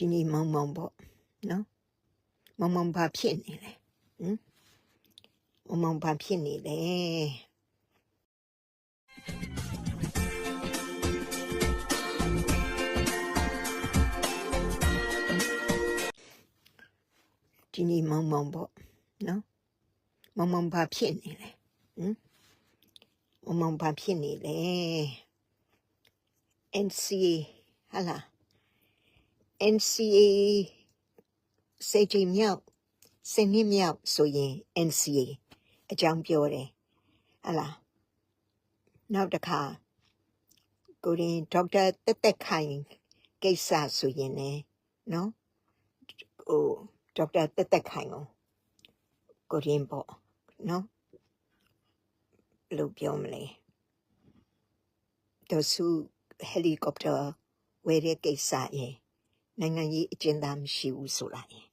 ဒီနေ့မောင်မောင်ပေါ့နော်မောင်မောင်ဘာဖြစ်နေလဲဟမ်မောင်မောင်ဘာဖြစ်နေလဲဒီနေ့မောင်မောင်ပေါ့နော်မောင်မောင်ဘာ ဖြစ်နေလဲဟမ်မောင်မောင်ဘာဖြစ်နေလဲ NCA ဟာလား NCA စေချင်မြောက်စနေမြောက်ဆိုရင် NCA အကြောင်းပြောတယ်ဟလားနောက်တစ်ခါကိုရင်ဒေါက်တာတက်တက်ခိုင်ကိစ္စဆိုရင်လည်းနော်ဟိုဒေါက်တာတက်တက်ခိုင်ကိုကိုရင်ပေါ့နော်ဘယ်လိုပြောမလဲတော့စုဟယ်လီကော်ပတာဝယ်တဲ့ကိစ္စရင် နိုင်ငံရေးအကျဉ်းသားမရှိဘူးဆိုလိုက်ရင်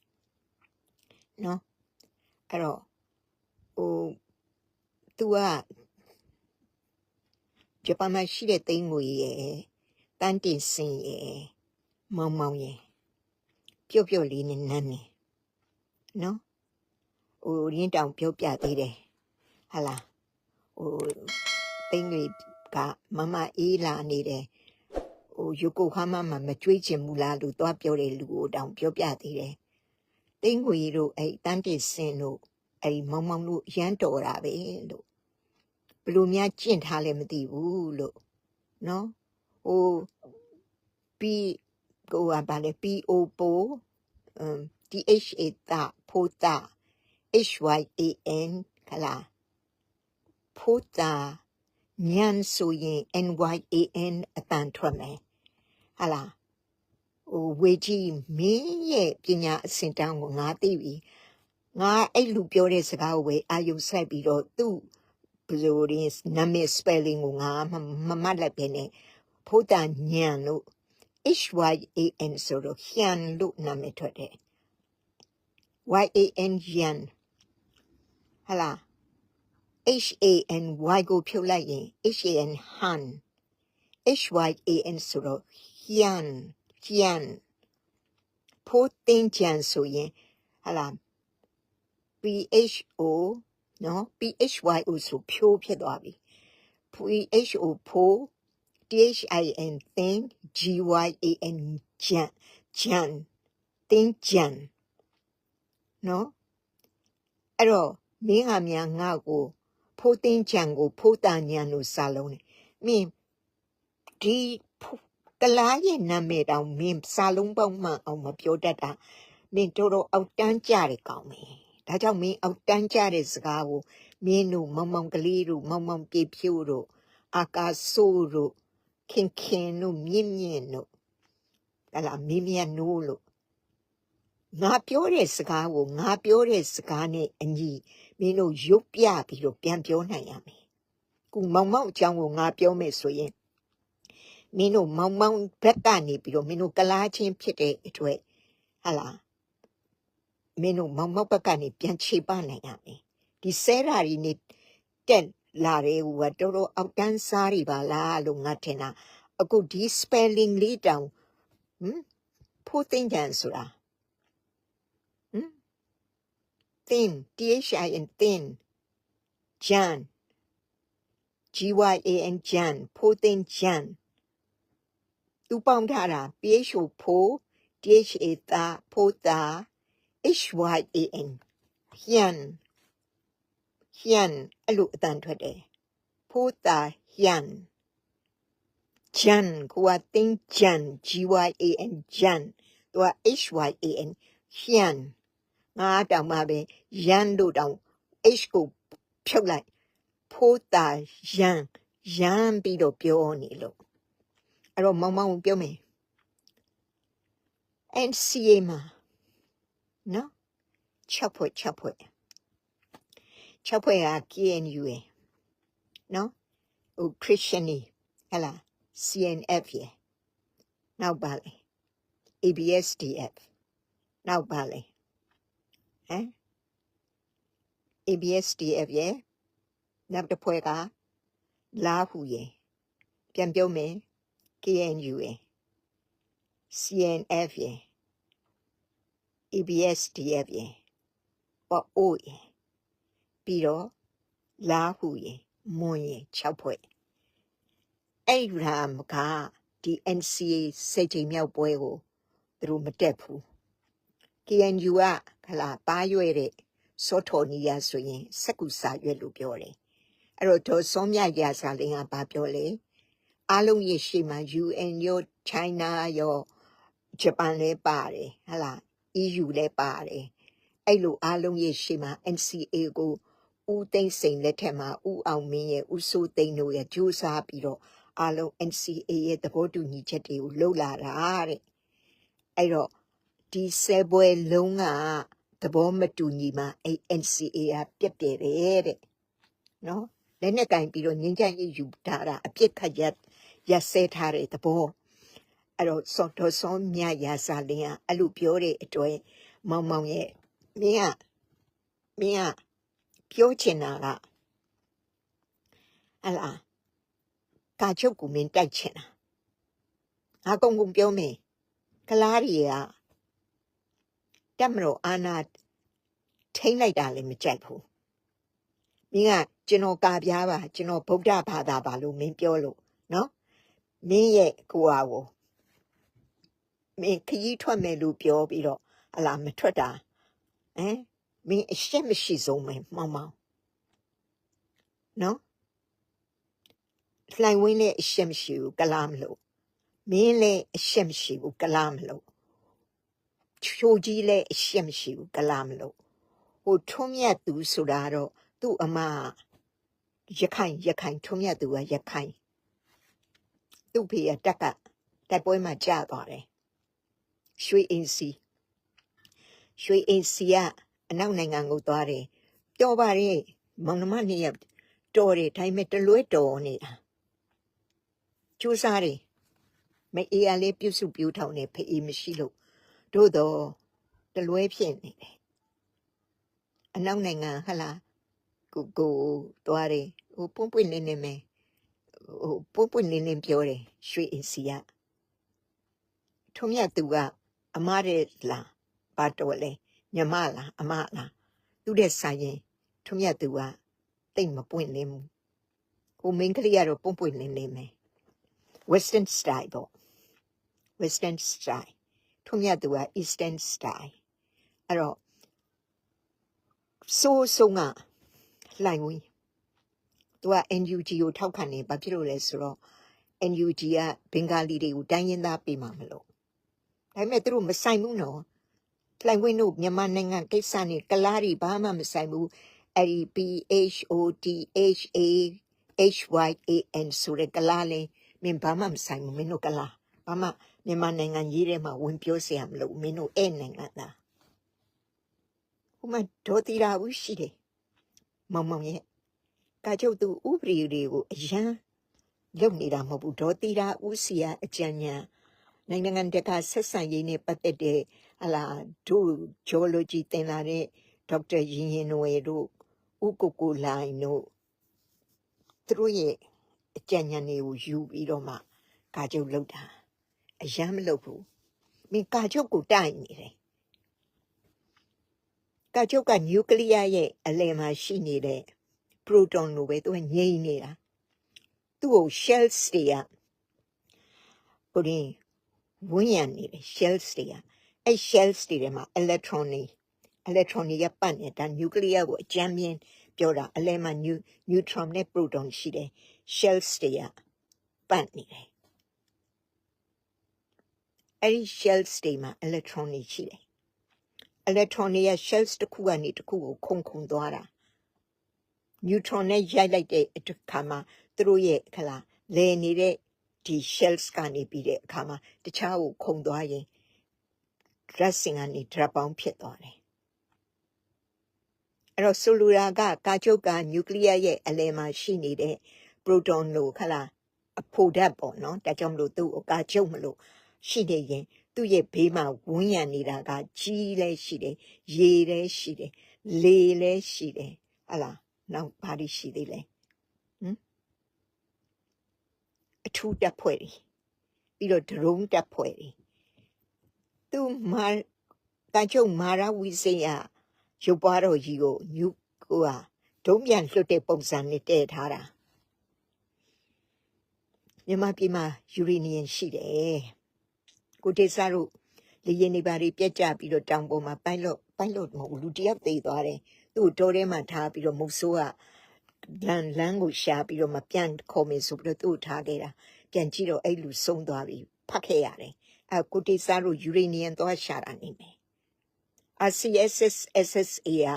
နော်အဲ့တော့ဟို तू ကဂျပန်မှာရှိတဲ့တိန်းငွေရဲ့တန်းတင်စင်ရဲ့မောင်မောင်ရဲ့ပြုတ်ပြုတ်လေးနဲ့နန်းနေနော်ဟိုရင်းတောင်ပြောပြသေးတယ်ဟာလားဟိုတိန်းငွေကမမအေးလာနေတယ် ဟိုယိုကိုခါမမှာမကြွေးချင်ဘူးလားလို့သွားပြောတဲ့လူကိုတောင်ပြောပြသေးတယ်။တိန်ငွေတို့အဲ့တန်းပြစ်စင်တို့အဲ့ဒီမောင်မောင်တို့ရမ်းတော်တာပဲလို့ဘလို့များကြင့်ထားလဲမသိဘူးလို့နော်ဟိုပြီးကိုကဗာလေ PO ပိုအမ် DHA တာဖိုတာ HYAN ခလာဖိုတာညံဆိုရင် NYAN အတန်ထွက်မယ် ဟာလားဟိုဝေကြီးမင်းရဲ့ပညာအစင်တန်းကိုငါသိပြီငါအဲ့လူပြောတဲ့စကားကိုပဲအာယုံဆိုင်ပြီးတော့သူ့ဘယ်လိုရင်းနာမည် spelling ကိုငါမမမတ်လိုက်ပဲနဲ့ဖိုးတန်ညံလို့ HYAN ဆိုတော့ဟျန်လို့နာမည်ထွက်တယ် YAN ယန်ဟာလား HAN Y ကိုဖြုတ်လိုက်ရင် HAN han HYAN ဆိုတော့ Hian Hian ဖိုးတင်ချန်ဆိုရင်ဟာလား PHO နော် PHYO ဆိုဖြိုးဖြစ်သွားပြီ PHO ဖိုး THIN thing GYAN ဂျန်ဂျန်တင်ဂျန်နော်အဲ့တော့မင်းဟာများငါ့ကိုဖိုးတင်ချန်ကိုဖိုးတာညံလို့စာလုံးတယ်မင်းဒီ ကလားရဲ့နာမည်တောင်မင်းစာလုံးပေါင်းမှအောင်မပြောတတ်တာမင်းတော်တော်အောက်တန်းကြတယ်ကောင်းမင်းဒါကြောင့်မင်းအောက်တန်းကြတဲ့စကားကိုမင်းတို့မောင်မောင်ကလေးတို့မောင်မောင်ပြေဖြိုးတို့အာကာဆိုးတို့ခင်ခင်တို့မြင့်မြင့်တို့ဟလာမင်းမြတ်နိုးလို့ငါပြောတဲ့စကားကိုငါပြောတဲ့စကားနဲ့အညီမင်းတို့ရုပ်ပြပြီးတော့ပြန်ပြောနိုင်ရမယ်ခုမောင်မောင်အကြောင်းကိုငါပြောမယ်ဆိုရင် မင်းတို့မောင်မောင်ဘက်ကနေပြီးတော့မင်းတို့ကလားချင်းဖြစ်တဲ့အတွက်ဟာလားမင်းတို့မောင်မောင်ဘက်ကနေပြန်ခြေပနိုင်ရမယ်ဒီဆဲရာဒီနေတက်လာတဲ့ဟိုကတော်တော်အောက်တန်းစားတွေပါလားလို့ငါထင်တာအခုဒီ spelling လေးတောင်ဟမ်ဖို့သိကြံဆိုတာဟမ် thin t h i n thin jan g y a n jan ဖို့သိ jan သူပေါင်းထားတာ PHO ဖိုး DHA သာဖိုးသာ HYAN ဟျန်ဟျန်အဲ့လိုအတန်ထွက်တယ်ဖိုးသာဟျန်ဂျန်ကိုကတင်းဂျန် GYAN ဂျန်သူက HYAN ဟျန်ငါတောင်မှပဲယန်တို့တောင် H ကိုဖြုတ်လိုက်ဖိုးသာယန်ယန်ပြီးတော့ပြောနေလို့ အဲ့တော့မောင်မောင်ကိုပြောမယ် NCA မှာနော်6ဖွဲ့6ဖွဲ့6ဖွဲ့က KNU ရယ်နော်ဟို Christian နေဟဲ့လား CNF ရယ်နောက်ပါလေ ABSDF နောက်ပါလေဟမ် ABSDF ရယ်နောက်တစ်ဖွဲ့ကလာဟုရယ်ပြန်ပြောမယ် KNU ရယ် CNF ရယ် ABSDF ရယ်ပေါ့အိုးရယ်ပြီးတော့လာဟုရယ်မွန်ရယ်6ဖွဲ့အဲ့ဒီရာမကဒီ NCA စိတ်ချိန်မြောက်ပွဲကိုသူတို့မတက်ဘူး KNU ကခလာပါရွဲ့တဲ့စောထော်နီယာဆိုရင်စက်ကူစာရွက်လို့ပြောတယ်အဲ့တော့ဒေါ်စောမြရာစာလင်းကဘာပြောလဲ အားလုံးရဲ့ရှေ့မှာ UN ရော China ရောဂျပန်လည်းပါတယ်ဟလာ EU လည်းပါတယ်အဲ့လိုအားလုံးရဲ့ရှေ့မှာ NCA ကိုဦးသိန်းစိန်လက်ထက်မှာဦးအောင်မင်းရဲ့ဦးစိုးသိန်းတို့ရဲ့ကြိုးစားပြီးတော့အားလုံး NCA ရဲ့သဘောတူညီချက်တွေကိုလှုပ်လာတာတဲ့အဲ့တော့ဒီဆဲပွဲလုံးကသဘောမတူညီမှအဲ့ NCA ကပြက်ပြယ်တယ်တဲ့နော်လက်နဲ့ကင်ပြီးတော့ငင်းကြရေးယူထားတာအပြစ်ခတ်ရ ရက်စဲထားတဲ့သဘောအဲ့တော့စောတော်စောမြရာစာလင်းကအဲ့လိုပြောတဲ့အတွက်မောင်မောင်ရဲ့မင်းကမင်းကပြောချင်တာကဟလာကာချုပ်ကိုမင်းတိုက်ချင်တာငါကုံကုံပြောမယ်ကလားတွေကတက်မလို့အာနာထိမ့်လိုက်တာလည်းမကြိုက်ဘူးမင်းကကျွန်တော်ကာပြားပါကျွန်တော်ဗုဒ္ဓဘာသာပါလို့မင်းပြောလို့နော် မင်းရဲ့ကိုဟာကိုမင်းခကြီးထွက်မယ်လို့ပြောပြီးတော့ဟလာမထွက်တာဟမ်မင်းအရှက်မရှိဆုံးပဲမောင်မောင်နော်လှိုင်ဝင်းလည်းအရှက်မရှိဘူးကလားမလို့မင်းလည်းအရှက်မရှိဘူးကလားမလို့ချိုးကြီးလည်းအရှက်မရှိဘူးကလားမလို့ဟိုထုံးမြတ်သူဆိုတာတော့သူ့အမရခိုင်ရခိုင်ထုံးမြတ်သူကရခိုင် သူ့ဖေကတက်ကတိုက်ပွဲမှာကြာသွားတယ်ရွှေအင်းစီရွှေအင်းစီကအနောက်နိုင်ငံကိုသွားတယ်တော်ပါရဲ့မောင်နှမနှစ်ယောက်တော်တယ်ဒါပေမဲ့တလွဲတော်နေတာကျူးစားတယ်မအေးရလေးပြုစုပြူထောင်နေဖေးမရှိလို့တို့တော့တလွဲဖြစ်နေတယ်အနောက်နိုင်ငံဟလာကိုကိုသွားတယ်ဟိုပွန့်ပွန့်လင်းလင်းမယ် ဟိုပွန့်ပွန့်လင်းလင်းပြောတယ်ရွှေအင်းစီကထုံးမြတ်သူကအမားတဲ့လားဘာတော်လဲညမလားအမလားသူတဲ့ဆိုင်ရင်ထုံးမြတ်သူကတိတ်မပွင့်လင်းဘူးဟိုမင်းကလေးကတော့ပွန့်ပွန့်လင်းလင်းမယ် western style ပေါ့ western style ထုံးမြတ်သူက eastern style အဲ့တော့ဆိုးဆုံးကလှိုင်ဝင် သူက NUG ကိုထောက်ခံနေဘာဖြစ်လို့လဲဆိုတော့ NUG ကဘင်္ဂလီတွေကိုတိုင်းရင်းသားပေးမှာမလို့ဒါပေမဲ့သူတို့မဆိုင်ဘူးနော်လှိုင်ဝင်တို့မြန်မာနိုင်ငံကိစ္စနဲ့ကလားတွေဘာမှမဆိုင်ဘူးအဲ့ဒီ PHOTHA HYAN ဆိုတဲ့ကလားလေးမင်းဘာမှမဆိုင်ဘူးမင်းတို့ကလားဘာမှမြန်မာနိုင်ငံရေးထဲမှာဝင်ပြောစရာမလိုဘူးမင်းတို့အဲ့နိုင်ငံသားဟိုမှာဒေါ်တီရာဘူးရှိတယ်မောင်မောင်ရဲ့ ကာချုပ်သူဥပဒေတွေကိုအရန်လုပ်နေတာမဟုတ်ဘူးဒေါ်တီရာဦးစီယာအကြံဉာဏ်နိုင်ငံတကာဆက်ဆံရေးနဲ့ပတ်သက်တဲ့ဟလာဒိုဂျော်လိုဂျီသင်လာတဲ့ဒေါက်တာရင်ရင်နွယ်တို့ဥကိုကိုလိုင်းတို့သူတို့ရဲ့အကြံဉာဏ်တွေကိုယူပြီးတော့မှကာချုပ်လုပ်တာအရန်မလုပ်ဘူးမင်းကာချုပ်ကိုတိုက်နေတယ်ကာချုပ်ကနျူကလ িয়ার ရဲ့အလယ်မှာရှိနေတဲ့ ပရိုတွန်လိုပဲသူကငြိမ့်နေတာသူ့ကို shells တွေကဟိုဒီဝန်းရံနေတယ် shells တွေကအဲ့ shells တွေထဲမှာ electron တွေ electron တွေကပတ်နေတာ nuclear ကိုအကြမ်းမြင်ပြောတာအလဲမှာ neutron နဲ့ proton ရှိတယ် shells တွေကပတ်နေတယ်အဲ့ဒီ shells တွေမှာ electron တွေရှိတယ် electron တွေက shells တစ်ခုကနေတစ်ခုကိုခုန်ခုန်သွားတာ neutron နဲ့ရိုက်လိုက်တဲ့အခါမှာသူတို့ရဲ့ခလားလဲနေတဲ့ဒီ shells ကနေပြီးတဲ့အခါမှာတခြားကိုခုန်သွားရင် dressing ကနေ drop ပေါင်းဖြစ်သွားတယ်အဲ့တော့ဆိုလိုတာကကာချုပ်ကနျူကလ িয়ার ရဲ့အလယ်မှာရှိနေတဲ့ proton လို့ခလားအဖို့ဓာတ်ပေါ့နော်ဒါကြောင့်မလို့သူ့ကိုကာချုပ်မလို့ရှိနေရင်သူ့ရဲ့ဘေးမှာဝန်းရံနေတာကကြီးလဲရှိတယ်ရေလဲရှိတယ်လေလဲရှိတယ်ဟလာ နောက်ဘာတွေရှိသေးလဲဟမ်အထူးတပ်ဖွဲ့တွေပြီးတော့ဒရုန်းတပ်ဖွဲ့တွေသူမှကတန်ချုပ်မာရဝီစိန်ရရုပ်ပွားတော်ကြီးကိုညုကိုဟာဒုံးပြန်လွတ်တဲ့ပုံစံနဲ့တည့်ထားတာမြန်မာပြည်မှာယူရေနီယံရှိတယ်ကိုတေစာတို့လေရင်နေပါတွေပြက်ကြပြီးတော့တောင်ပေါ်မှာပိုက်လို့ပိုက်လို့မဟုတ်ဘူးလူတစ်ယောက်သေးသွားတယ် သူ့ကိုတောထဲမှာထားပြီးတော့မုတ်ဆိုးကလန်လန်ကိုရှာပြီးတော့မပြန်ခေါ်မယ်ဆိုပြီးတော့သူ့ကိုထားခဲ့တာပြန်ကြည့်တော့အဲ့လူဆုံးသွားပြီဖတ်ခဲ့ရတယ်အဲကိုတေစာတို့ယူရေနီယံသွားရှာတာနေမယ် RCSS SSA က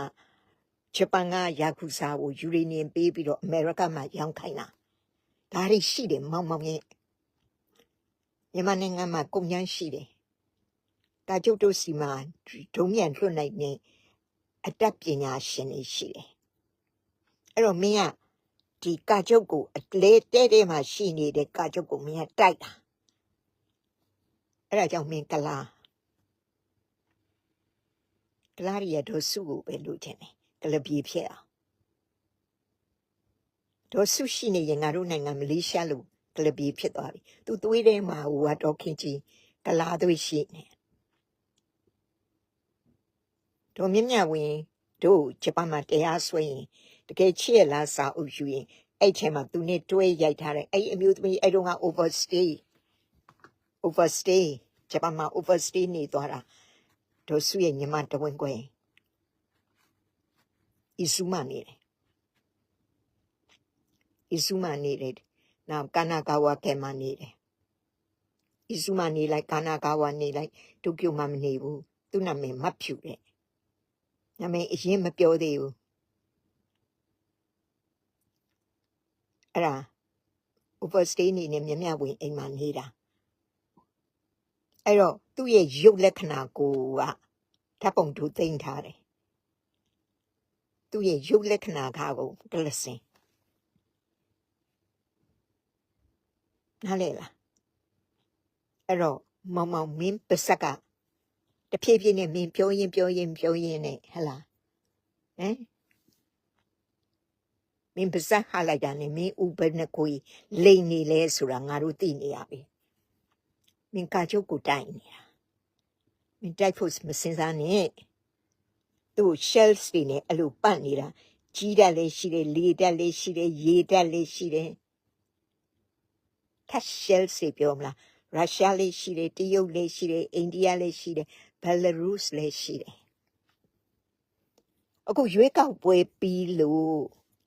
ဂျပန်ကယာကူစာကိုယူရေနီယံပေးပြီးတော့အမေရိကမှာရောင်းခိုင်းတာဒါတွေရှိတယ်မောင်မောင်ရဲ့မြန်မာနိုင်ငံမှာကုန်ကျန်းရှိတယ်တာကျုပ်တို့စီမှာဒုံမြန်လွတ်နိုင်တဲ့ အတတ်ပညာရှင်တွေရှိတယ်အဲ့တော့မင်းကဒီကာကျုပ်ကိုအလဲတဲတဲမှာရှိနေတဲ့ကာကျုပ်ကိုမင်းကတိုက်တာအဲ့ဒါကြောင့်မင်းကလာကလာရီရတော့စုကိုပဲလို့ချင်တယ်ကလပြေဖြစ်အောင်တော့စုရှိနေရင်ငါတို့နိုင်ငံမလေးရှားလို့ကလပြေဖြစ်သွားပြီသူသွေးထဲမှာဟိုကတော့ခင်ကြီးကလာသွေးရှိနေတော့ မြင့်မြတ်ဝင်တို့ဂျပန်မှာတရားစွဲရင်တကယ်ချစ်ရလားစာအုပ်ယူရင်အဲ့ထဲမှာသူနဲ့တွဲရိုက်ထားတယ်အဲ့အမျိုးသမီးအဲ့တော့က overstay overstay ဂျပန်မှာ overstay နေသွားတာတို့စုရဲ့ညီမတဝင်းကွယ်အီဆူမနေတယ်အီဆူမနေတယ်နောက်ကနာကာဝါကဲမနေတယ်အီဆူမနေလိုက်ကာနာကာဝါနေလိုက်တိုကျိုမှာမနေဘူးသူ့နာမည်မတ်ဖြူတဲ့ နာမည်အရင်မပြောသေးဘူးအဲ့ဒါ overstay နေနဲ့မြမြဝင်အိမ်မှာနေတာအဲ့တော့သူ့ရဲ့ရုပ်လက္ခဏာကိုကဓာတ်ပုံတို့သိမ့်ထားတယ်သူ့ရဲ့ရုပ်လက္ခဏာခါကိုကလစင်နားလေလားအဲ့တော့မောင်မောင်မင်းပစက်က တဖြည်းဖြည်းနဲ့မင်းပြောရင်ပြောရင်ပြောရင်နဲ့ဟလာဟမ်မင်းပစက်ဟာလိုက်တာနဲ့မင်းဥပနဲ့ကိုယ်လိန်နေလဲဆိုတာငါတို့သိနေရပြီမင်းကာချုပ်ကိုတိုင်နေတာမင်းတိုက်ဖို့မစင်စားနဲ့သူ့ shells တွေနဲ့အဲ့လိုပတ်နေတာကြီးတက်လေးရှိတယ်လေတက်လေးရှိတယ်ရေတက်လေးရှိတယ်ကတ် shells တွေပြောမလားရုရှားလေးရှိတယ်တရုတ်လေးရှိတယ်အိန္ဒိယလေးရှိတယ် ဘယ်လာရုစ်လေးရှိတယ်အခုရွေးကောက်ပွဲပြီးလို့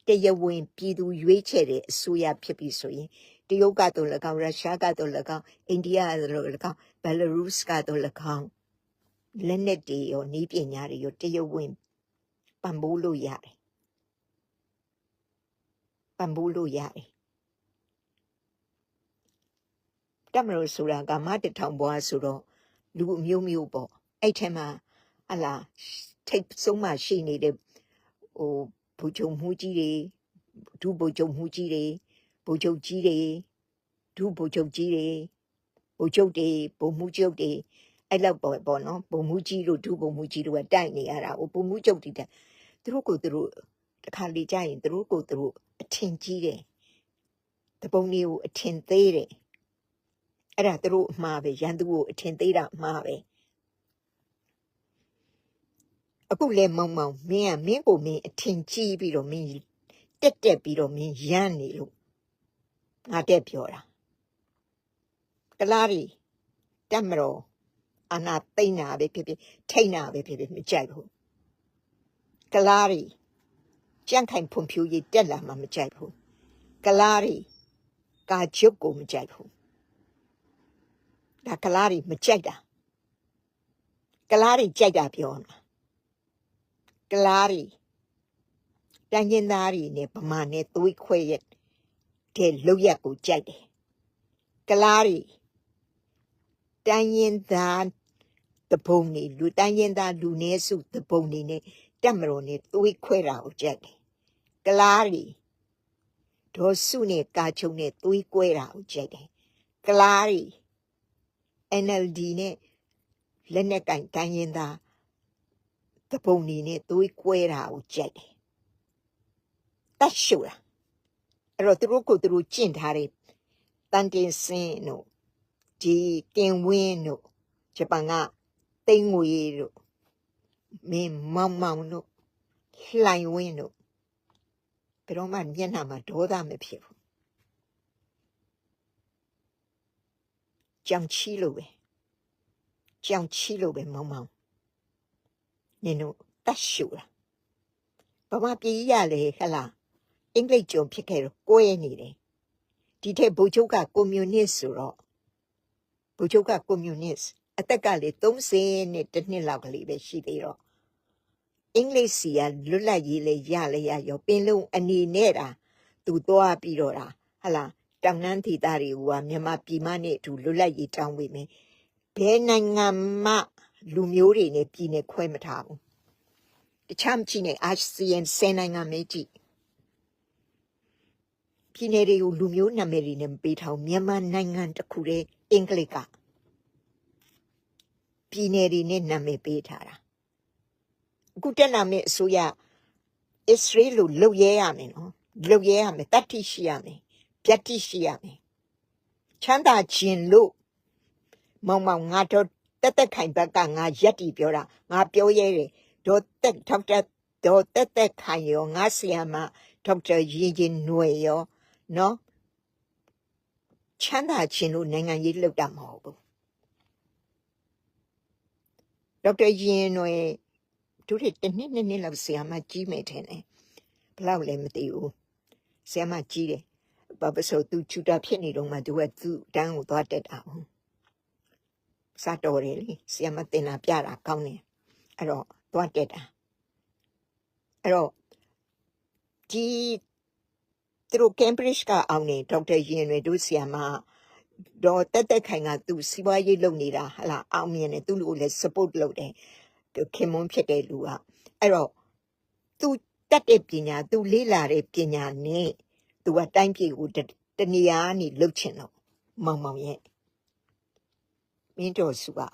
တရားဝင်ပြည်သူရွေးချယ်တဲ့အစိုးရဖြစ်ပြီဆိုရင်တရုတ်ကတော့၎င်းရုရှားကတော့၎င်းအိန္ဒိယကတော့၎င်းဘယ်လာရုစ်ကတော့၎င်းလက်နက်တွေရောနီးပညာတွေရောတရားဝင်ပံ့ပိုးလို့ရတယ်ပံ့ပိုးလို့ရတယ်တမလို့ဆိုတာကမတထောင်ဘွားဆိုတော့လူအမျိုးမျိုးပေါ့ အဲ့ထဲမှာဟလာထိတ်ဆုံးမှရှိနေတဲ့ဟိုဘူချုံမှုကြီးတွေဒုဘူချုံမှုကြီးတွေဘူချုံကြီးတွေဒုဘူချုံကြီးတွေဘူချုံတွေဘူမှုကျုပ်တွေအဲ့လောက်ပေါ့ပေါ့နော်ဘုံမူကြီးတို့ဒုဘုံမူကြီးတို့ကတိုက်နေရတာဟိုဘုံမူကျုပ်တီတဲ့သူတို့ကိုသူတို့တစ်ခါလေကြရင်သူတို့ကိုသူတို့အထင်ကြီးတယ်တပုံလေးကိုအထင်သေးတယ်အဲ့ဒါသူတို့အမှားပဲရန်သူကိုအထင်သေးတာအမှားပဲ အခုလဲမောင်မောင်မင်းကမင်းကိုမင်းအထင်ကြီးပြီးတော့မင်းတက်တက်ပြီးတော့မင်းရမ်းနေလို့ငါတက်ပြောတာကလားရီတက်မတော်အာနာသိမ့်တာပဲဖြစ်ဖြစ်ထိတ်တာပဲဖြစ်ဖြစ်မကြိုက်ဘူးကလားရီကြန့်ခိုင်ဖွံ့ဖြိုးရေးတက်လာမှမကြိုက်ဘူးကလားရီကာကျုပ်ကိုမကြိုက်ဘူးဒါကလားရီမကြိုက်တာကလားရီကြိုက်တာပြောမှာ ကလားရီတန်ရင်သားရီနဲ့ဗမာနဲ့သွေးခွဲရက်တဲ့လောက်ရက်ကိုကြိုက်တယ်ကလားရီတန်ရင်သားတပုံနေလူတိုင်းရင်သားလူနည်းစုတပုံနေနဲ့တက်မတော်နဲ့သွေးခွဲတာကိုကြက်တယ်ကလားရီဒေါ်စုနဲ့ကာချုံနဲ့သွေးကွဲတာကိုကြက်တယ်ကလားရီ NLD နဲ့လက်နဲ့ကင်တိုင်းရင်သား တပုံနေနဲ့သွေးကွဲတာကိုကြက်တယ်တတ်ရှူတာအဲ့တော့သူတို့ကိုသူတို့ကျင့်ထားတဲ့တန်တင်စင်းတို့ဒီကင်ဝင်းတို့ဂျပန်ကသိန်းငွေတို့မင်းမောင်မောင်တို့လှိုင်ဝင်းတို့ဘယ်တော့မှမျက်နှာမှာဒေါသမဖြစ်ဘူးကြောင်ချီလို့ပဲကြောင်ချီလို့ပဲမောင်မောင် နင်တို့တတ်ရှူလားဘာမှပြေးရလေဟလားအင်္ဂလိပ်ကြုံဖြစ်ခဲ့တော့ကိုယ်ရနေတယ်ဒီထက်ဘူချုပ်ကကွန်မြူနစ်ဆိုတော့ဘူချုပ်ကကွန်မြူနစ်အသက်ကလေ30နဲ့တစ်နှစ်လောက်ကလေးပဲရှိသေးတော့အင်္ဂလိပ်စီကလွတ်လပ်ရေးလေရလေရရောပင်လုံးအနေနဲ့တာသူသွားပြီးတော့တာဟလာတောင်နှန်းဒေသတွေကမြန်မာပြည်မနဲ့အတူလွတ်လပ်ရေးတောင်းဝေမယ်ဘယ်နိုင်ငံမှ လူမျိုးတွေနဲ့ပြည်နယ်ခွဲမထားဘူးတခြားမကြည့်နဲ့အာဆီယံဆယ်နိုင်ငံမေးကြည့်ပြည်နယ်တွေကိုလူမျိုးနာမည်တွေနဲ့မပေးထားဘူးမြန်မာနိုင်ငံတစ်ခုတည်းအင်္ဂလိပ်ကပြည်နယ်တွေနဲ့နာမည်ပေးထားတာအခုတက်လာမယ့်အစိုးရအစ္စရေးလိုလုပ်ရဲရမယ်နော်လုပ်ရဲရမယ်တတ်တိရှိရမယ်ပြတ်တိရှိရမယ်ချမ်းသာခြင်းလို့မောင်မောင်ငါတော့ တက်တက်ခိုင်ဘက်ကငါရက်တီပြောတာငါပြောရဲတယ်ဒေါ်တက်ထောက်တက်ဒေါ်တက်တက်ခိုင်ရောငါဆီယမဒေါက်တာရင်ချင်းຫນွေရောနော်ချမ်းသာခြင်းလို့နိုင်ငံရေးလှုပ်တာမဟုတ်ဘူးဒေါက်တာရင်ຫນွေတို့တွေတစ်နှစ်နှစ်နှစ်လောက်ဆီယမကြီးမယ်ထင်တယ်ဘယ်လောက်လဲမသိဘူးဆီယမကြီးတယ်ဘာပစို့သူချူတာဖြစ်နေတော့မှသူကသူ့တန်းကိုသွားတက်တာဟုတ် စားတော်တယ်လေဆီယမတင်လာပြတာကောင်းတယ်အဲ့တော့သွားတက်တာအဲ့တော့ဒီသူတို့ Cambridge ကအောင်နေဒေါက်တာရင်တွေတို့ဆီယမတော့တက်တက်ခိုင်ကသူစီးပွားရေးလုပ်နေတာဟလာအောင်မြင်တယ်သူ့လူကိုလည်း support လုပ်တယ်သူခင်မွန်းဖြစ်တဲ့လူကအဲ့တော့သူတက်တဲ့ပညာသူလေးလာတဲ့ပညာနဲ့သူကတိုင်းပြည်ကိုတတနေရာကနေလှုပ်ချင်တော့မောင်မောင်ရဲ့ မင်းတော်စုပါ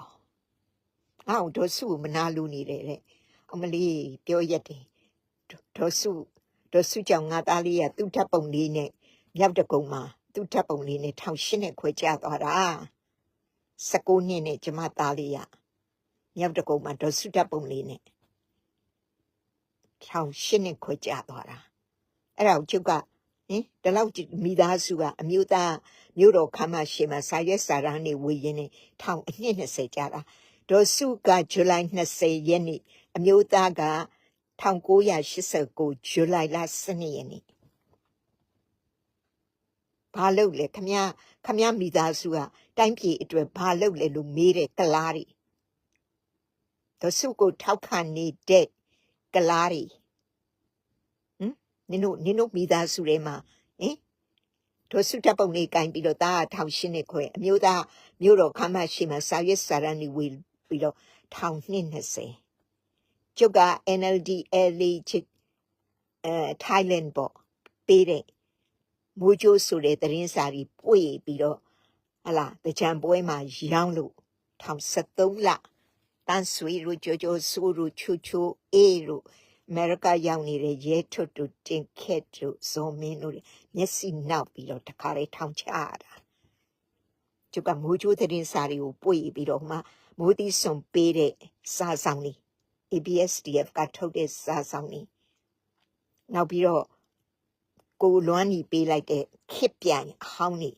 အောင်ငါ့ကိုဒေါ်စုကိုမနာလူနေတယ်တဲ့အမလေးပြောရက်တယ်ဒေါ်စုဒေါ်စုကြောင့်ငါသားလေးကသူ့ဓာတ်ပုံလေးနဲ့မြောက်တကုံမှာသူ့ဓာတ်ပုံလေးနဲ့ထောင်ရှင်းနဲ့ခွဲကြသွားတာ16နှစ်နဲ့ကျမသားလေးကမြောက်တကုံမှာဒေါ်စုဓာတ်ပုံလေးနဲ့ထောင်ရှင်းနဲ့ခွဲကြသွားတာအဲ့ဒါကိုကျုပ်က ဟင်ဒီလောက်မိသားစုကအမျိုးသားမြို့တော်ခမ်းမရှိမှာစာရွက်စာတမ်းတွေဝေရင်းနဲ့ထောင်အနှစ်20ကြာတာဒေါ်စုကဇူလိုင်20ရက်နေ့အမျိုးသားက1989ဇူလိုင်လ12ရက်နေ့ဘာလုပ်လဲခမရခမရမိသားစုကတိုင်းပြည်အတွက်ဘာလုပ်လဲလို့မေးတဲ့ကလားတွေဒေါ်စုကိုထောက်ခံနေတဲ့ကလားတွေဟမ် နင်တို့နင်တို့မိသားစုထဲမှာဟင်ဒေါ်စုတပ်ပုံလေးကင်ပြီးတော့တာထောင်ရှင်းနေခွဲအမျိုးသားမြို့တော်ခမ်းမရှိမှာစာရွက်စာတမ်းတွေဝေပြီးတော့ထောင်နှစ်20ကျုပ်က NLD LA ချစ်အဲ Thailand ပေါ့ပေးတဲ့မိုးကြိုးဆိုတဲ့သတင်းစာကြီးပွေပြီးတော့ဟလာတကြံပွဲမှာရောင်းလို့ထောင်73လတန်ဆွေတို့ကြိုကြိုဆူတို့ချူချူအေးတို့ အမေရိကရောက်နေတဲ့ရဲထွတ်တို့တင်ခက်တို့ဇော်မင်းတို့မျက်စိနောက်ပြီးတော့တခါလေးထောင်ချတာကျုပ်ကမိုးကြိုးသတင်းစာတွေကိုပွေပြီးတော့မှမိုးသီးစွန်ပေးတဲ့စာဆောင်လေး ABSDF ကထုတ်တဲ့စာဆောင်လေးနောက်ပြီးတော့ကိုလွမ်းညီပေးလိုက်တဲ့ခစ်ပြန်အဟောင်းနေ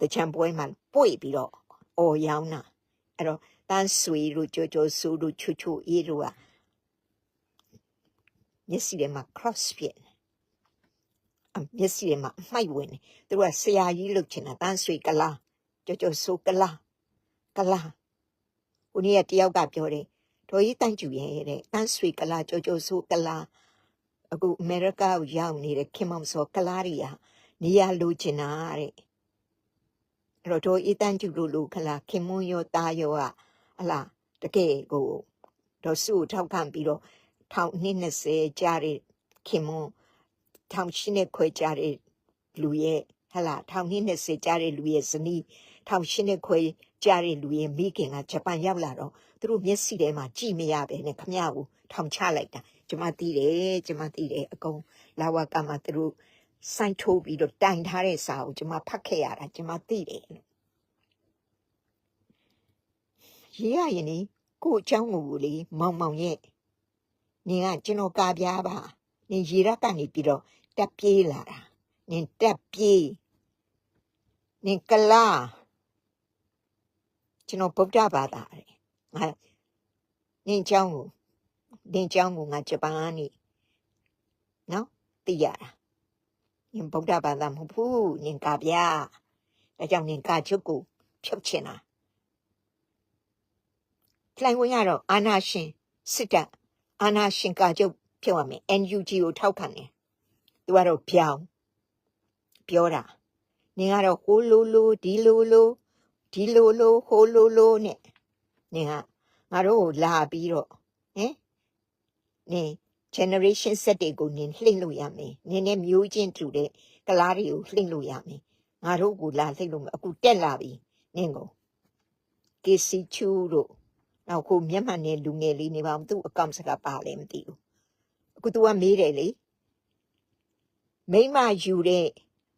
တချံပွဲမှာပွေပြီးတော့အော်ရောင်းတာအဲ့တော့တန်းဆွေတို့ကြိုကြိုဆူတို့ချူချူအေးတို့က မျက်စိထဲမှာ cross ဖြစ်နေအမျက်စိထဲမှာအမှိုက်ဝင်နေသူကဆရာကြီးလုပ်ချင်တာတန်းဆွေကလားကြိုကြိုဆူကလားကလားဦးနေ့ကတယောက်ကပြောတယ်ဒေါ်ကြီးတန့်ကျူရဲ့တဲ့တန်းဆွေကလားကြိုကြိုဆူကလားအခုအမေရိကကိုရောက်နေတဲ့ခင်မောင်စောကလားရီယာနေရလိုချင်တာတဲ့အဲ့တော့ဒေါ်အေးတန်းကျူလို့လို့ခလားခင်မွန်းရောတာရောကဟလာတကယ်ကိုဒေါ်စုကိုထောက်ခံပြီးတော့ ထောင်နှစ်20ကြာတဲ့ခင်မွန်းထောင်ရှင်းနဲ့ခွဲကြတဲ့လူရဲ့ဟလာထောင်နှစ်20ကြာတဲ့လူရဲ့ဇနီးထောင်ရှင်းနဲ့ခွဲကြတဲ့လူရဲ့မိခင်ကဂျပန်ရောက်လာတော့သူတို့မျက်စိထဲမှာကြည့်မရပဲနဲ့ခမရကိုထောင်ချလိုက်တာကျမသိတယ်ကျမသိတယ်အကုန်လာဝကမှာသူတို့စိုင်းထိုးပြီးတော့တိုင်ထားတဲ့စာကိုကျမဖတ်ခဲ့ရတာကျမသိတယ်ရေးရရင်နီအခုအကြောင်းကိုလေမောင်မောင်ရဲ့ နင်ကကျွန်တော်ကာပြားပါနင်ရေရက်ကနေပြီးတော့တက်ပြေးလာတာနင်တက်ပြေးနင်ကလာကျွန်တော်ဗုဒ္ဓဘာသာတယ်ငါနင်เจ้าကိုနင်เจ้าကိုငါဂျပန်ကနေနော်သိရတာနင်ဗုဒ္ဓဘာသာမဟုတ်ဘူးနင်ကာပြားဒါကြောင့်နင်ကာချုပ်ကိုဖြုတ်ချင်တာလှိုင်ဝင်ရတော့အာနာရှင်စစ်တပ် အာနာရှင်ကာချုပ်ဖြုတ်ရမယ် NUG ကိုထောက်ခံတယ်သူကတော့ပြောင်းပြောတာနင်ကတော့ဟိုလိုလိုဒီလိုလိုဒီလိုလိုဟိုလိုလိုနဲ့နင်ကငါတို့ကိုလာပြီးတော့ဟင်နင် generation set တွေကိုနင်လှိမ့်လို့ရမယ်နင်နဲ့မျိုးချင်းတူတဲ့ကလားတွေကိုလှိမ့်လို့ရမယ်ငါတို့ကိုလာလှိမ့်လို့မအခုတက်လာပြီနင်ကို KC ချူတို့ နောက်ကိုမျက်မှန်နဲ့လူငယ်လေးနေပါဦးသူအကောင့်စကားပါလဲမသိဘူးအခု तू ကမေးတယ်လေမိမယူတဲ့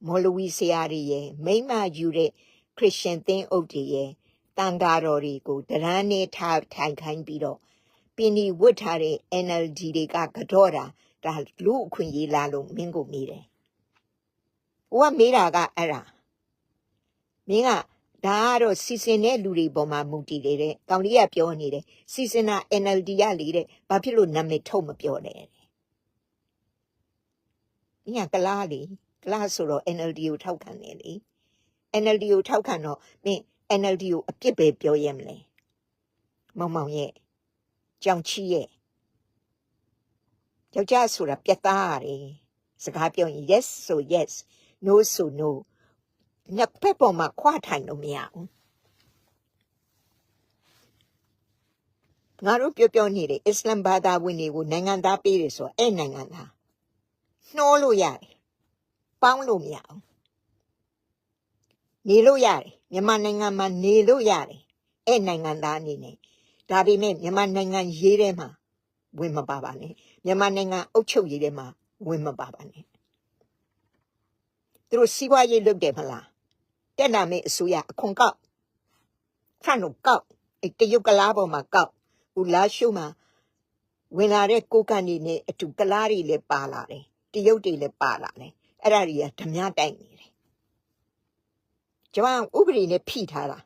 မော်လဝီဆရာတွေရဲ့မိမယူတဲ့ခရစ်ယာန်သင်းအုပ်တွေရဲ့တန်ဃာတော်တွေကိုတရန်းနဲ့ထားထိုင်ခိုင်းပြီးတော့ပင်ဒီဝတ်ထားတဲ့ NLD တွေကကတော့တာဒါလူအခွင့်ရေးလာလို့မင်းကိုမေးတယ်။ဟိုကမေးတာကအဲ့ဒါမင်းက ဒါကတော့စီစဉ်တဲ့လူတွေပေါ်မှာမူတည်နေတဲ့။ကောင်လေးကပြောနေတယ်။စီစဉ်တာ NLD ကလေတဲ့။ဘာဖြစ်လို့နာမည်ထုတ်မပြောလဲတဲ့။မင်းကကလားလေ။ကလားဆိုတော့ NLD ကိုထောက်ခံတယ်လေ။ NLD ကိုထောက်ခံတော့မင်း NLD ကိုအပြစ်ပဲပြောရမလဲ။မောင်မောင်ရဲ့ကြောင်ချီရဲ့ယောက်ျားဆိုတာပြတ်သားရတယ်။စကားပြောရင် yes ဆို yes no ဆို no ညက်ဖက်ပေါ်မှာခွာထိုင်လို့မရဘူးငါတို့ပြောပြောနေတယ်အစ္စလမ်ဘာသာဝင်တွေကိုနိုင်ငံသားပေးတယ်ဆိုတော့အဲ့နိုင်ငံသားနှိုးလို့ရတယ်ပေါင်းလို့မရဘူးနေလို့ရတယ်မြန်မာနိုင်ငံမှာနေလို့ရတယ်အဲ့နိုင်ငံသားအနေနဲ့ဒါပေမဲ့မြန်မာနိုင်ငံရေးထဲမှာဝင်မပါပါနဲ့မြန်မာနိုင်ငံအုပ်ချုပ်ရေးထဲမှာဝင်မပါပါနဲ့သူတို့စီးပွားရေးလုပ်တယ်မလား တက်လာမယ့်အစိုးရအခွန်ကောက်ခန့်လို့ကောက်အဲ့တရုတ်ကလားပေါ်မှာကောက်ဟိုလာရှုမှာဝင်လာတဲ့ကိုကန်တွေနဲ့အတူကလားတွေလည်းပါလာတယ်တရုတ်တွေလည်းပါလာတယ်အဲ့ဒါတွေကဓမြတိုက်နေတယ်ကျွန်မဥပဒေနဲ့ဖိထားတာ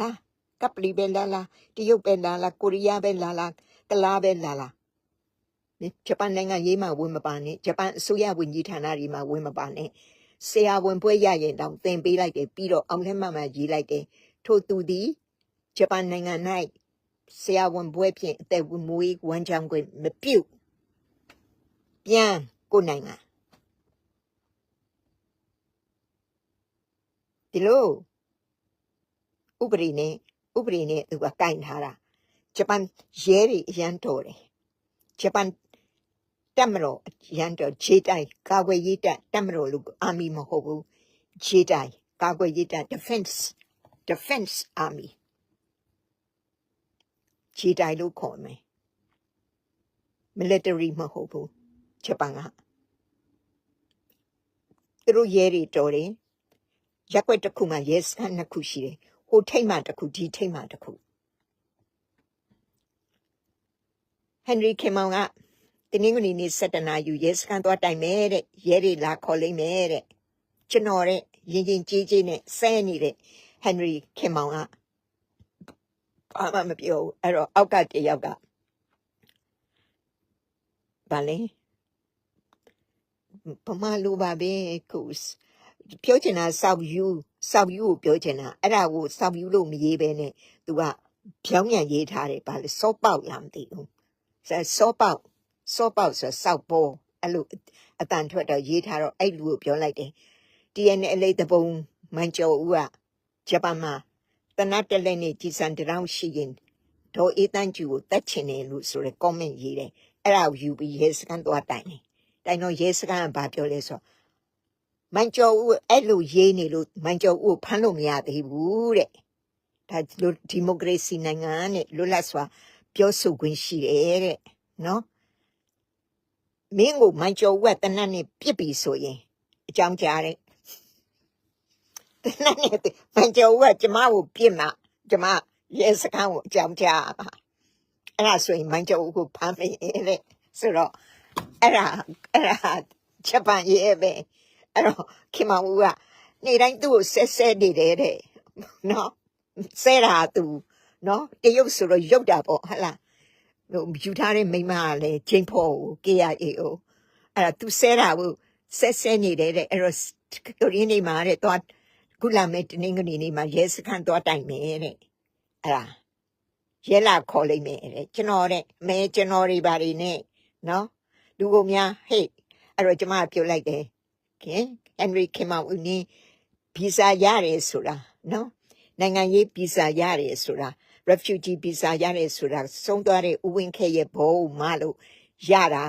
လားကပလီပဲလာလာတရုတ်ပဲလာလာကိုရီးယားပဲလာလာကလားပဲလာလာဂျပန်နိုင်ငံရေးမှာဝင်မပါနဲ့ဂျပန်အစိုးရဝန်ကြီးဌာနတွေမှာဝင်မပါနဲ့ ဆရာဝန်ပွဲရရင်တောင်သင်ပေးလိုက်တယ်ပြီးတော့အောင်လက်မှတ်မှရေးလိုက်တယ်ထို့သူသည်ဂျပန်နိုင်ငံ၌ဆရာဝန်ပွဲဖြင့်အသက်မွေးဝမ်းကြောင်းခွင့်မပြုတ်ပြန်ကိုနိုင်ငံဒီလိုဥပဒေနဲ့ဥပဒေနဲ့သူကကင်ထားတာဂျပန်ရဲတွေအရန်တော်တယ်ဂျပန် တက်မတော်ရန်တော်ခြေတိုင်ကာကွယ်ရေးတပ်တက်မတော်လို့အာမီမဟုတ်ဘူးခြေတိုင်ကာကွယ်ရေးတပ် defense defense army ခြေတိုင်လို့ခေါ်မယ် military မဟုတ်ဘူးဂျပန်ကသူတို့ရဲတွေတော်တယ်ရက်ွက်တစ်ခုမှရဲစခန်းနှစ်ခုရှိတယ်ဟိုထိတ်မှတစ်ခုဒီထိတ်မှတစ်ခုဟန်နရီခင်မောင်က တင်းငွေနေစက်တနာယူရဲစခန်းသွားတိုင်မယ်တဲ့ရဲတွေလာခေါ်လိမ့်မယ်တဲ့ကျွန်တော်တဲ့ရင်ရင်ကြီးကြီးနဲ့ဆဲနေတဲ့ဟန်နရီခင်မောင်ကဘာမှမပြောဘူးအဲ့တော့အောက်ကတယောက်ကဗာလဲပမာလိုပါပဲကိုပြောချင်တာစောက်ယူစောက်ယူကိုပြောချင်တာအဲ့ဒါကိုစောက်ယူလို့မရေးပဲနဲ့သူကဖြောင်းပြန်ရေးထားတယ်ဗာလဲစောပေါက်လားမသိဘူးစောပေါက် စောပေါက်ဆိုစောက်ပေါ်အဲ့လိုအတန်ထွက်တော့ရေးထားတော့အဲ့လူကိုပြောလိုက်တယ် TNL တပုံမန်ကျော်ဦးကဂျပန်မှာတနတ်တလက်နဲ့ကြီးစံတောင်ရှိရင်ဒေါ်အေးတန်းကျူကိုတတ်ချင်တယ်လို့ဆိုရဲ comment ရေးတယ်အဲ့ဒါကိုယူပြီးရဲစခန်းသွားတိုင်တယ်တိုင်တော့ရဲစခန်းကဘာပြောလဲဆိုမန်ကျော်ဦးအဲ့လိုရေးနေလို့မန်ကျော်ဦးကိုဖမ်းလို့မရသေးဘူးတဲ့ဒါဒီမိုကရေစီနိုင်ငံနဲ့လွတ်လပ်စွာပြောဆိုခွင့်ရှိတယ်တဲ့နော် မင်းကိုမိုင်ကျော်ဝက်တနတ်နဲ့ပြစ်ပြီဆိုရင်အကြောင်းကြားတဲ့တနတ်နဲ့မိုင်ကျော်ဝက်ကျမကိုပြစ်မှာကျမရဲစခန်းကိုအကြောင်းကြားရမှာအဲ့ဒါဆိုရင်မိုင်းကျော်ဦးကိုဖမ်းမယ်တဲ့ဆိုတော့အဲ့ဒါအဲ့ဒါချက်ပန်ရဲပဲအဲ့တော့ခင်မဦးကနေတိုင်းသူ့ကိုဆက်ဆက်နေတယ်တဲ့နော်ဆဲတာသူနော်တရုတ်ဆိုတော့ရုပ်တာပေါ့ဟဟလားဟို ယူထားတဲ့မိန်းမကလည်းချင်းဖို့ကို KIA ကိုအဲ့ဒါသူဆဲတာကိုဆက်ဆက်နေတယ်တဲ့အဲ့တော့ကိုရင်းနေမှာတဲ့တော့ခုလာမဲ့တနင်္ဂနွေနေ့မှာရဲစခန်းတော့တိုင်မယ်တဲ့အဲ့ဒါရဲလာခေါ်လိုက်မယ်တဲ့ကျွန်တော်တဲ့မဲကျွန်တော်တွေဘာတွေနဲ့နော်လူကုန်များဟေ့အဲ့တော့ကျမကပြောလိုက်တယ်ခင်ဟန်ရီခင်မောင်ဦးနင်းဗီဇာရတယ်ဆိုတာနော်နိုင်ငံရေးဗီဇာရတယ်ဆိုတာ refugee visa ရတယ်ဆိုတာဆုံးသွားတဲ့ဥဝင်ခဲရဲ့ဘုံမလို့ရတာ